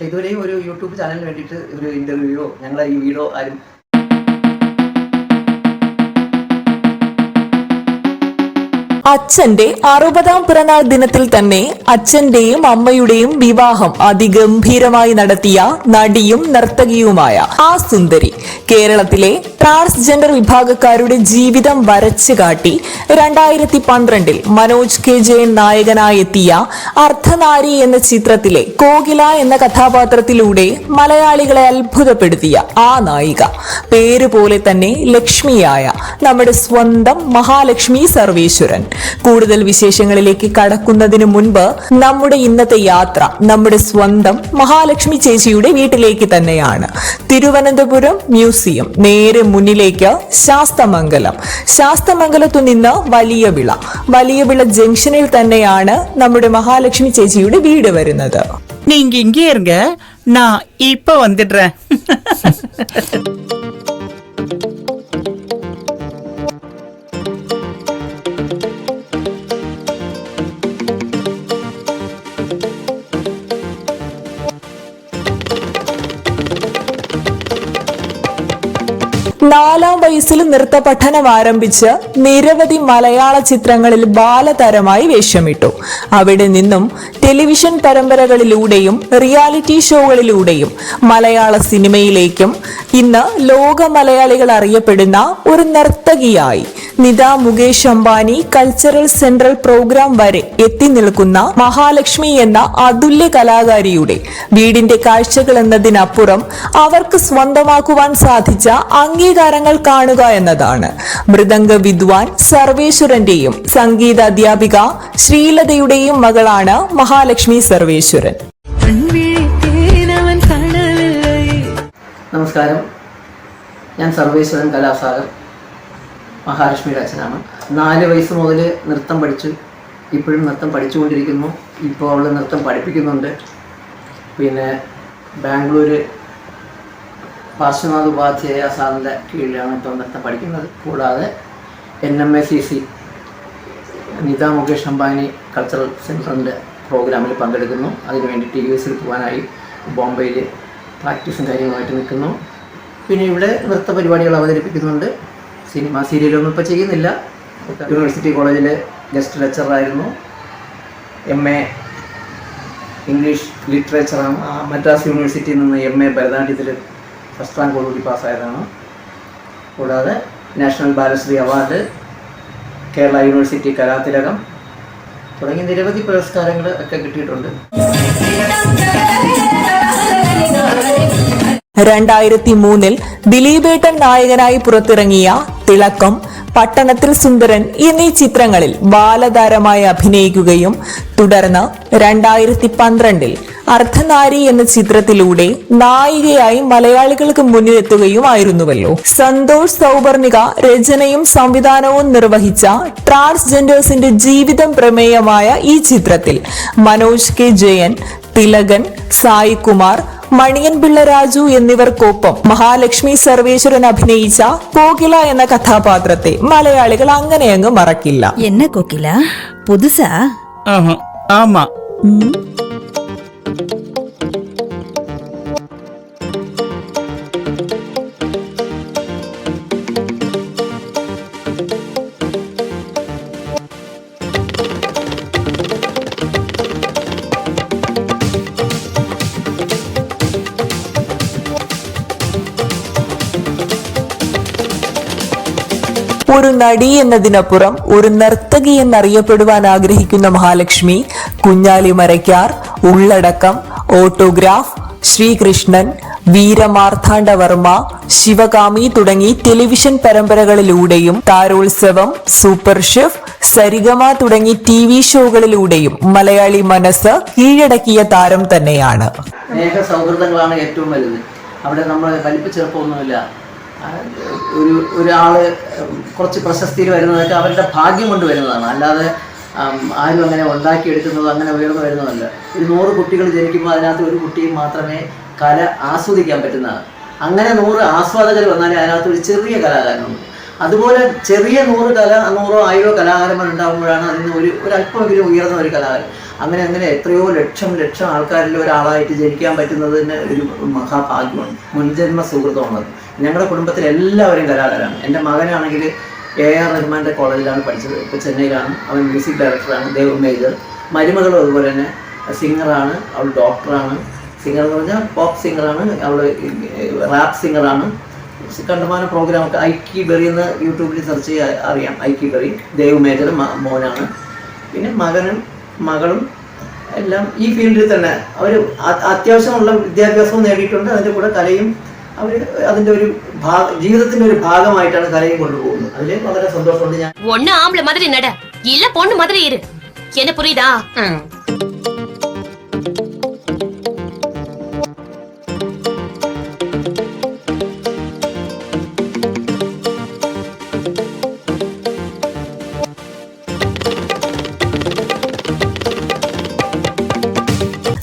പക്ഷെ ഇതുവരെയും ഒരു യൂട്യൂബ് ചാനലിന് വേണ്ടിയിട്ട് ഒരു ഇന്റർവ്യൂയോ ഞങ്ങളെ ഈ വീഡിയോ ആരും അച്ഛന്റെ അറുപതാം പിറന്നാൾ ദിനത്തിൽ തന്നെ അച്ഛന്റെയും അമ്മയുടെയും വിവാഹം അതിഗംഭീരമായി നടത്തിയ നടിയും നർത്തകിയുമായ ആ സുന്ദരി കേരളത്തിലെ ട്രാൻസ്ജെൻഡർ വിഭാഗക്കാരുടെ ജീവിതം വരച്ചു കാട്ടി രണ്ടായിരത്തി പന്ത്രണ്ടിൽ മനോജ് കെ ജയൻ നായകനായെത്തിയ അർദ്ധനാരി എന്ന ചിത്രത്തിലെ കോകില എന്ന കഥാപാത്രത്തിലൂടെ മലയാളികളെ അത്ഭുതപ്പെടുത്തിയ ആ നായിക. പേര് പോലെ തന്നെ ലക്ഷ്മിയായ നമ്മുടെ സ്വന്തം മഹാലക്ഷ്മി സർവേശ്വരൻ. കൂടുതൽ വിശേഷങ്ങളിലേക്ക് കടക്കുന്നതിന് മുൻപ് നമ്മുടെ ഇന്നത്തെ യാത്ര നമ്മുടെ സ്വന്തം മഹാലക്ഷ്മി ചേച്ചിയുടെ വീട്ടിലേക്ക് തന്നെയാണ് തിരുവനന്തപുരം മ്യൂസിയം നേരെ മുന്നിലേക്ക് ശാസ്തമംഗലം ശാസ്തമംഗലത്തു നിന്ന് വലിയ വിള വലിയ വിള ജംഗ്ഷനിൽ തന്നെയാണ് നമ്മുടെ മഹാലക്ഷ്മി ചേച്ചിയുടെ വീട് വരുന്നത് நீங்க இங்கே இருங்க நான் இப்ப வந்துடுறேன் നാലാം വയസ്സിൽ നൃത്ത പഠനം ആരംഭിച്ച് നിരവധി മലയാള ചിത്രങ്ങളിൽ ബാലതരമായി വേഷമിട്ടു. അവിടെ നിന്നും ടെലിവിഷൻ പരമ്പരകളിലൂടെയും റിയാലിറ്റി ഷോകളിലൂടെയും മലയാള സിനിമയിലേക്കും ഇന്ന് ലോക മലയാളികൾ അറിയപ്പെടുന്ന ഒരു നർത്തകിയായി Nita Mukesh Ambani cultural central program വരെ എത്തി നിൽക്കുന്ന മഹാലക്ഷ്മി എന്ന അതുല്യ കലാകാരിയുടെ വീടിന്റെ കാഴ്ചകൾ എന്നതിനപ്പുറം അവർക്ക് സ്വന്തമാക്കുവാൻ സാധിച്ച അംഗീകാരങ്ങൾ കാണുക എന്നതാണ്. മൃദംഗ വിദ്വാൻ സർവേശ്വരന്റെയും സംഗീത അധ്യാപിക ശ്രീലതയുടെയും മകളാണ് മഹാലക്ഷ്മി സർവേശ്വരൻ. നമസ്കാരം. ഞാൻ സർവേശ്വരൻ കലാസാഗർ. മഹാലക്ഷ്മിയുടെ അച്ഛനാണ്. നാല് വയസ്സ് മുതൽ നൃത്തം പഠിച്ചു ഇപ്പോഴും നൃത്തം പഠിച്ചുകൊണ്ടിരിക്കുന്നു. ഇപ്പോൾ അവൾ നൃത്തം പഠിപ്പിക്കുന്നുണ്ട്. പിന്നെ ബാംഗ്ലൂർ പാർശ്വനാഥ് ഉപാധ്യായ സാറിന്റെ കീഴിലാണ് ഇപ്പോൾ നൃത്തം പഠിക്കുന്നത്. കൂടാതെ N M A C C Nita Mukesh Ambani cultural സെന്ററിന്റെ പ്രോഗ്രാമിൽ പങ്കെടുക്കുന്നു. അതിന് ടി യു എസിൽ പോകാനായി ബോംബെയിൽ പ്രാക്ടീസും കാര്യങ്ങളുമായിട്ട് നിൽക്കുന്നു. പിന്നെ ഇവിടെ നൃത്ത പരിപാടികൾ അവതരിപ്പിക്കുന്നുണ്ട്. സിനിമ സീരിയലൊന്നും ഇപ്പോൾ ചെയ്യുന്നില്ല. യൂണിവേഴ്സിറ്റി കോളേജിലെ ഗസ്റ്റ് ലെക്ചറായിരുന്നു എം എ ഇംഗ്ലീഷ് ലിറ്ററേച്ചറാണ് മദ്രാസ് യൂണിവേഴ്സിറ്റിയിൽ നിന്ന് എം എ ഭരതനാട്യത്തിൽ ഫസ്റ്റ് റാങ്ക് കൂടി പാസ്സായതാണ് കൂടാതെ national Balashree award Kerala university കലാതിലകം തുടങ്ങി നിരവധി പുരസ്കാരങ്ങൾ ഒക്കെ കിട്ടിയിട്ടുണ്ട്. രണ്ടായിരത്തി മൂന്നിൽ ദിലീപേട്ടൻ നായകനായി പുറത്തിറങ്ങിയ തിളക്കം പട്ടണത്തിൽ സുന്ദരൻ എന്നീ ചിത്രങ്ങളിൽ ബാലതാരമായി അഭിനയിക്കുകയും തുടർന്ന് രണ്ടായിരത്തി പന്ത്രണ്ടിൽ അർദ്ധനാരി എന്ന ചിത്രത്തിലൂടെ നായികയായി മലയാളികൾക്ക് മുന്നിലെത്തുകയുമായിരുന്നുവല്ലോ. സന്തോഷ് സൗവർണിക രചനയും സംവിധാനവും നിർവഹിച്ച ട്രാൻസ്ജെൻഡേഴ്സിന്റെ ജീവിതം പ്രമേയമായ ഈ ചിത്രത്തിൽ മനോജ് കെ ജയൻ തിലകൻ സായി മണിയൻപിള്ള രാജു എന്നിവർക്കൊപ്പം മഹാലക്ഷ്മി സർവേശ്വരൻ അഭിനയിച്ച കോകില എന്ന കഥാപാത്രത്തെ മലയാളികൾ അങ്ങനെയങ്ങ് മറക്കില്ല. എന്ന കോകില? പുതുസാ? ആമാ. ഒരു നടി എന്നതിനപ്പുറം ഒരു നർത്തകി എന്നറിയപ്പെടുവാൻ ആഗ്രഹിക്കുന്ന മഹാലക്ഷ്മി കുഞ്ഞാലി മരയ്ക്കാർ ഉള്ളടക്കം ഓട്ടോഗ്രാഫ് ശ്രീകൃഷ്ണൻ വീരമാർത്താണ്ഡവർമ്മ ശിവകാമി തുടങ്ങി ടെലിവിഷൻ പരമ്പരകളിലൂടെയും താരോത്സവം സൂപ്പർ ഷെഫ് സരിഗമ തുടങ്ങി ടി വി ഷോകളിലൂടെയും മലയാളി മനസ്സ് കീഴടക്കിയ താരം തന്നെയാണ്. സൗഹൃദങ്ങളാണ് ഏറ്റവും വലുത്. അവിടെ നമ്മൾ വലിപ്പച്ചെറുപ്പമൊന്നുമില്ല ഒരു ഒരാൾ കുറച്ച് പ്രശസ്തിയിൽ വരുന്നതൊക്കെ അവരുടെ ഭാഗ്യം കൊണ്ട് വരുന്നതാണ്. അല്ലാതെ ആരും അങ്ങനെ ഉണ്ടാക്കിയെടുക്കുന്നത് അങ്ങനെ ഉയർന്നു വരുന്നതല്ല. ഒരു നൂറ് കുട്ടികൾ ജനിക്കുമ്പോൾ അതിനകത്ത് ഒരു കുട്ടിയും മാത്രമേ കല ആസ്വദിക്കാൻ പറ്റുന്നതാണ്. അങ്ങനെ നൂറ് ആസ്വാദകർ വന്നാലേ അതിനകത്ത് ഒരു ചെറിയ കലാകാരനുണ്ട്. അതുപോലെ ചെറിയ നൂറ് കല നൂറോ ആയിരോ കലാകാരന്മാർ ഉണ്ടാകുമ്പോഴാണ് അതിന് ഒരു ഒരല്പമെങ്കിലും ഉയർന്ന ഒരു കലാകാരൻ. അങ്ങനെ അങ്ങനെ എത്രയോ ലക്ഷം ലക്ഷം ആൾക്കാരിൽ ഒരാളായിട്ട് ജനിക്കാൻ പറ്റുന്നതിന് ഒരു മഹാഭാഗ്യമാണ്. മുൻജന്മ സുഹൃത്തമാണത് ഞങ്ങളുടെ കുടുംബത്തിൽ എല്ലാവരും കലാകാരാണ്. എന്റെ മകനാണെങ്കിൽ എ ആർ റഹ്മാന്റെ കോളേജിലാണ് പഠിച്ചത്. ഇപ്പോൾ ചെന്നൈയിലാണ്. അവൻ മ്യൂസിക് ഡയറക്ടറാണ്. ദേവ് മേജർ. മരുമകളും അതുപോലെ തന്നെ സിംഗറാണ്. അവൾ ഡോക്ടറാണ്. സിംഗർ എന്ന് പറഞ്ഞാൽ പോപ്പ് സിംഗറാണ്. അവൾ റാപ്പ് സിംഗറാണ്. കണ്ടമാന പ്രോഗ്രാമൊക്കെ ഐക്കി ബെറി എന്ന് യൂട്യൂബിൽ സെർച്ച് ചെയ്യാൻ അറിയാം. ഐക്കി ബെറി ദേവ് മേജർ മോനാണ്. പിന്നെ മകനും മകളും എല്ലാം ഈ ഫീൽഡിൽ തന്നെ അവർ അത്യാവശ്യമുള്ള വിദ്യാഭ്യാസവും നേടിയിട്ടുണ്ട്. അതിന്റെ കൂടെ കലയും അവർ അതിന്റെ ഒരു ജീവിതത്തിന്റെ ഒരു ഭാഗമായിട്ടാണ് കലയും കൊണ്ടുപോകുന്നത്. അതിൽ വളരെ സന്തോഷമുണ്ട് ഞാൻ. ഒന്നും ആമ്പള മാതിരി നട. ഇല്ല പൊണ്ണ് മാതിരി ഇരു. എന്നെ പുറീതാ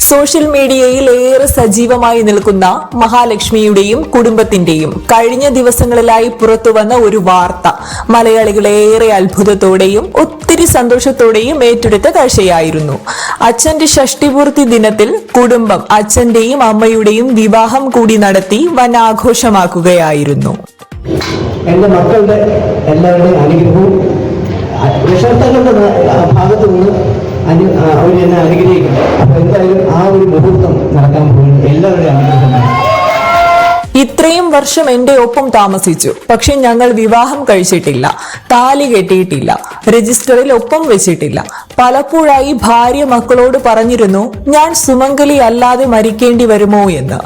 സോഷ്യൽ മീഡിയയിൽ ഏറെ സജീവമായി നിൽക്കുന്ന മഹാലക്ഷ്മിയുടെയും കുടുംബത്തിന്റെയും കഴിഞ്ഞ ദിവസങ്ങളിലായി പുറത്തുവന്ന ഒരു വാർത്ത മലയാളികളെ ഏറെ അത്ഭുതത്തോടെയും ഒത്തിരി സന്തോഷത്തോടെയും ഏറ്റെടുത്ത കാഴ്ചയായിരുന്നു. അച്ഛന്റെ ഷഷ്ടിപൂർത്തി ദിനത്തിൽ കുടുംബം അച്ഛന്റെയും അമ്മയുടെയും വിവാഹം കൂടി നടത്തി വനാഘോഷമാക്കുകയായിരുന്നു. എന്റെ മക്കളുടെ എല്ലാവരുടെയും അനുഗ്രഹവും ഭാഗത്തു നിന്ന് അനു അവർ എന്നെ അനുഗ്രഹിക്കുന്നു അപ്പൊ എന്തായാലും ആ ഒരു മുഹൂർത്തം നടക്കാൻ പോകുന്നു. എല്ലാവരുടെയും അനുഗ്രഹം ഇത്രയും വർഷം എന്റെ ഒപ്പം താമസിച്ചു. പക്ഷെ ഞങ്ങൾ വിവാഹം കഴിച്ചിട്ടില്ല. താലി കെട്ടിയിട്ടില്ല. രജിസ്റ്ററിൽ ഒപ്പം വെച്ചിട്ടില്ല. പലപ്പോഴായി ഭാര്യ മക്കളോട് പറഞ്ഞിരുന്നു ഞാൻ സുമംഗലി അല്ലാതെ മരിക്കേണ്ടി വരുമോ എന്ന്.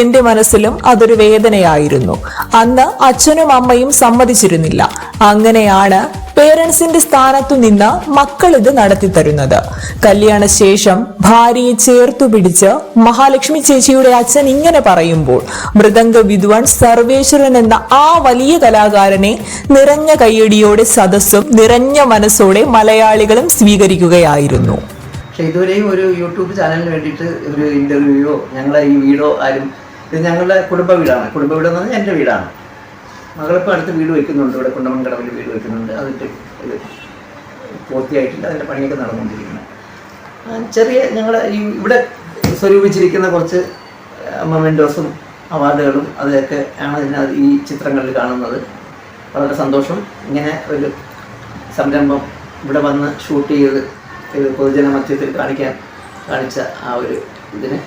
എന്റെ മനസ്സിലും അതൊരു വേദനയായിരുന്നു. അന്ന് അച്ഛനും അമ്മയും സമ്മതിച്ചിരുന്നില്ല. അങ്ങനെയാണ് പേരൻസിന്റെ സ്ഥാനത്തു നിന്ന് മക്കൾ ഇത് നടത്തി തരുന്നത്. കല്യാണ ശേഷം ഭാര്യയെ ചേർത്തു പിടിച്ച് മഹാലക്ഷ്മി ചേച്ചിയുടെ അച്ഛൻ ഇങ്ങനെ പറയുമ്പോൾ മൃദംഗ വിദ്വാൻ സർവേശ്വരൻ എന്ന ആ വലിയ കലാകാരനെ നിറഞ്ഞ കയ്യടിയോടെ സദസ്സും നിറഞ്ഞ മനസ്സോടെ മലയാളികളും സ്വീകരിക്കുകയായിരുന്നു പക്ഷെ ഇതുവരെയും ഒരു യൂട്യൂബ് ചാനലിന് വേണ്ടിയിട്ട് ഒരു ഇന്റർവ്യൂയോ ഞങ്ങളെ ഈ വീടോ ആരും ഇത് ഞങ്ങളുടെ കുടുംബ വീടാണ്. കുടുംബ വീടെന്ന് പറഞ്ഞാൽ എന്റെ വീടാണ്. മകളിപ്പോൾ അടുത്ത് വീട് വെക്കുന്നുണ്ട്. ഇവിടെ കുണ്ടമൺകടവിൽ വീട് വെക്കുന്നുണ്ട്. അതിന്റെ ഇത് പൂർത്തിയായിട്ടില്ല. അതിന്റെ പണിയൊക്കെ നടന്നുകൊണ്ടിരിക്കുന്നത് ചെറിയ ഞങ്ങളുടെ ഈ ഇവിടെ സ്വരൂപിച്ചിരിക്കുന്ന കുറച്ച് മൊമെന്റോസും അവാർഡുകളും അതൊക്കെ ആണ് ഇതിനകത്ത് ഈ ചിത്രങ്ങളിൽ കാണുന്നത്. വളരെ സന്തോഷം. ഇങ്ങനെ ഒരു സംരംഭം ഇവിടെ വന്ന് ഷൂട്ട് ചെയ്ത് പൊതുജന മധ്യത്തിൽ കാണിക്കാൻ കാണിച്ച ആ ഒരു ഇതിന്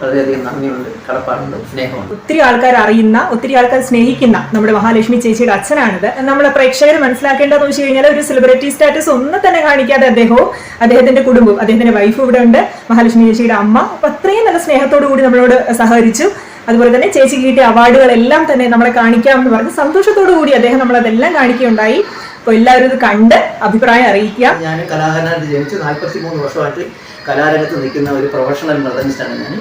വളരെയധികം നന്ദിയുണ്ട് കടപ്പാടുണ്ട് സ്നേഹമുണ്ട്. ഒത്തിരി ആൾക്കാർ അറിയുന്ന ഒത്തിരി ആൾക്കാർ സ്നേഹിക്കുന്ന നമ്മുടെ മഹാലക്ഷ്മി ചേച്ചിയുടെ അച്ഛനാണിത്. നമ്മളെ പ്രേക്ഷകർ മനസ്സിലാക്കേണ്ടതെന്ന് വെച്ച് കഴിഞ്ഞാൽ ഒരു സെലിബ്രിറ്റി സ്റ്റാറ്റസ് ഒന്നും തന്നെ കാണിക്കാതെ അദ്ദേഹവും അദ്ദേഹത്തിന്റെ കുടുംബവും അദ്ദേഹത്തിന്റെ വൈഫ് ഇവിടെ ഉണ്ട്. മഹാലക്ഷ്മി ചേച്ചിയുടെ അമ്മ അപ്പൊ അത്രയും നല്ല സ്നേഹത്തോടു കൂടി നമ്മളോട് സഹകരിച്ചു. അതുപോലെ തന്നെ ചേച്ചി കിട്ടിയ അവാർഡുകളെല്ലാം തന്നെ നമ്മളെ കാണിക്കാം എന്ന് പറഞ്ഞ് സന്തോഷത്തോടു കൂടി അദ്ദേഹം നമ്മളതെല്ലാം കാണിക്കുകയുണ്ടായി. അപ്പോൾ എല്ലാവരും ഇത് കണ്ട് അഭിപ്രായം അറിയിക്കുക. ഞാൻ കലാകാരനായിട്ട് ജനിച്ചു നാൽപ്പത്തി മൂന്ന് വർഷമായിട്ട് കലാരംഗത്ത് നിൽക്കുന്ന ഒരു പ്രൊഫഷണൽ മൃദനിസ്റ്റാണ് ഞാൻ.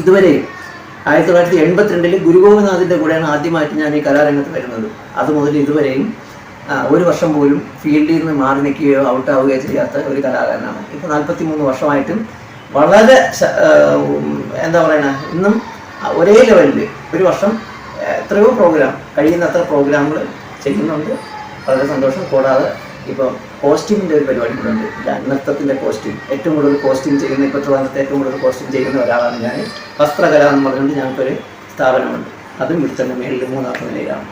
ഇതുവരെ ആയിരത്തി തൊള്ളായിരത്തി എൺപത്തിരണ്ടിൽ ഗുരുഗോപിനാഥിന്റെ കൂടെയാണ് ആദ്യമായിട്ട് ഞാൻ ഈ കലാരംഗത്ത് വരുന്നത്. അത് മുതൽ ഇതുവരെയും ഒരു വർഷം പോലും ഫീൽഡിൽ നിന്ന് മാറി നിൽക്കുകയോ ഔട്ടാവുകയോ ചെയ്യാത്ത ഒരു കലാകാരനാണ്. ഇപ്പോൾ നാൽപ്പത്തി മൂന്ന് വർഷമായിട്ടും വളരെ എന്താ പറയണ ഇന്നും ഒരേ ലെവലിൽ ഒരു വർഷം എത്രയോ പ്രോഗ്രാം കഴിയുന്നത്ര പ്രോഗ്രാമുകൾ ചെയ്യുന്നുണ്ട്. വളരെ സന്തോഷം. കൂടാതെ ഇപ്പം കോസ്റ്റ്യൂമിന്റെ ഒരു പരിപാടി കൂടെ ഉണ്ട് നൃത്തത്തിന്റെ കോസ്റ്റ്യൂം ഏറ്റവും കൂടുതൽ കോസ്റ്റ്യൂം ചെയ്യുന്ന ഇപ്പോൾ ട്രിവാൻഡ്രത്ത് ഏറ്റവും കൂടുതൽ കോസ്റ്റ്യൂം ചെയ്യുന്ന ഒരാളാണ് ഞാൻ വസ്ത്രകല എന്ന് പറഞ്ഞുകൊണ്ട് ഞങ്ങൾക്കൊരു സ്ഥാപനമുണ്ട്. അതും ഇവിടുത്തെ മേളിൽ മൂന്നാമത്തെ നിലയിലാണ്.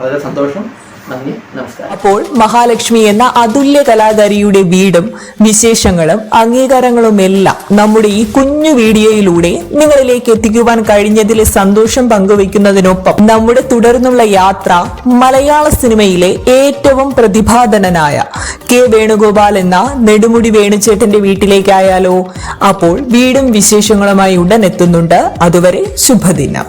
വളരെ സന്തോഷം. നമസ്കാരം. അപ്പോൾ മഹാലക്ഷ്മി എന്ന അതുല്യ കലാകാരിയുടെ വീടും വിശേഷങ്ങളും അംഗീകാരങ്ങളും എല്ലാം നമ്മുടെ ഈ കുഞ്ഞു വീഡിയോയിലൂടെ നിങ്ങളിലേക്ക് എത്തിക്കുവാൻ കഴിഞ്ഞതിലെ സന്തോഷം പങ്കുവയ്ക്കുന്നതിനൊപ്പം നമ്മുടെ തുടർന്നുള്ള യാത്ര മലയാള സിനിമയിലെ ഏറ്റവും പ്രതിഭാധനനായ കെ വേണുഗോപാൽ എന്ന നെടുമുടി വേണുചേട്ടന്റെ വീട്ടിലേക്കായാലോ. അപ്പോൾ വീടും വിശേഷങ്ങളുമായി ഉടൻ എത്തുന്നുണ്ട്. അതുവരെ ശുഭദിനം.